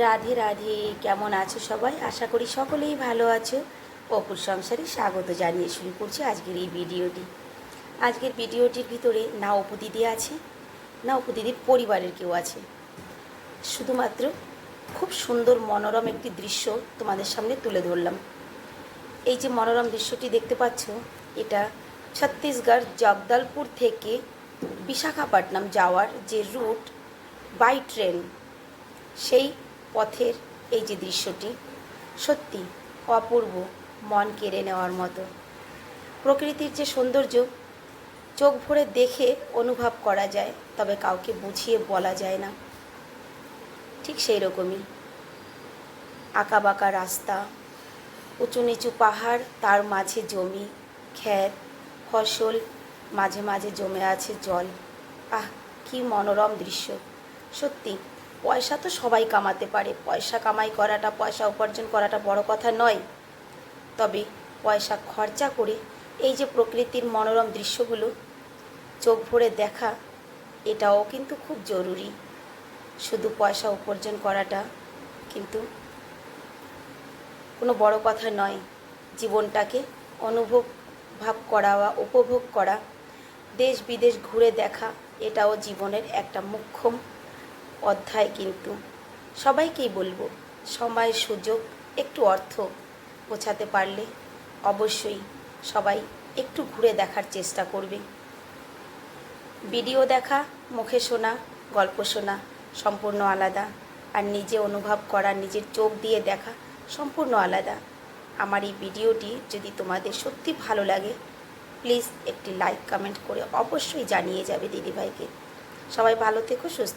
রাধে রাধে, কেমন আছো সবাই? আশা করি সকলেই ভালো আছো। অপুর সংসারে স্বাগত জানিয়ে শুরু করছি আজকের এই ভিডিওটি। আজকের ভিডিওটির ভিতরে না অপু দিদি আছে না অপু দিদির পরিবারের কেউ আছে। শুধুমাত্র খুব সুন্দর মনোরম একটি দৃশ্য তোমাদের সামনে তুলে ধরলাম। এই যে মনোরম দৃশ্যটি দেখতে পাচ্ছ, এটা ছত্তিশগড় জগদলপুর থেকে বিশাখাপট্টনম যাওয়ার যে রুট বাই ট্রেন, সেই পথের এই যে দৃশ্যটি, সত্যি অপূর্ব মন কেড়ে নেওয়ার মতো। প্রকৃতির যে সৌন্দর্য, চোখ ভরে দেখে অনুভব করা যায়, তবে কাউকে বুঝিয়ে বলা যায় না। ঠিক সেই রকমই। আঁকাবাঁকা রাস্তা, উঁচু নিচু পাহাড়, তার মাঝে জমি, ক্ষেত, ফসল, মাঝে মাঝে জমে আছে জল। আহ, কি মনোরম দৃশ্য। সত্যি পয়সা তো সবাই কামাতে পারে। পয়সা কামাই করাটা, পয়সা উপার্জন করাটা বড় কথা নয়। তবে পয়সা খরচা করে এই যে প্রকৃতির মনোরম দৃশ্যগুলো, চোখ ভরে দেখা, এটাও কিন্তু খুব জরুরি। শুধু পয়সা উপার্জন করাটা কিন্তু কোনো বড় কথা নয়। জীবনটাকে অনুভব, ভাব করা বা উপভোগ করা দেশ বিদেশ ঘুরে দেখা, এটাও জীবনের একটা মুখ্যম অধ্যায় কিন্তু। সবাইকেই বলব সময় সুযোগ, একটু অর্থ গোছাতে পারলে অবশ্যই সবাই একটু ঘুরে দেখার চেষ্টা করবে। ভিডিও দেখা, মুখে শোনা, গল্প শোনা সম্পূর্ণ আলাদা। আর নিজে অনুভব করা, নিজের চোখ দিয়ে দেখা সম্পূর্ণ আলাদা। আমার এই ভিডিওটি যদি তোমাদের সত্যি ভালো লাগে, প্লিজ একটি লাইক, কমেন্ট করে অবশ্যই জানিয়ে যাবে দিদিভাইকে। সবাই ভালো থেকো, সুস্থ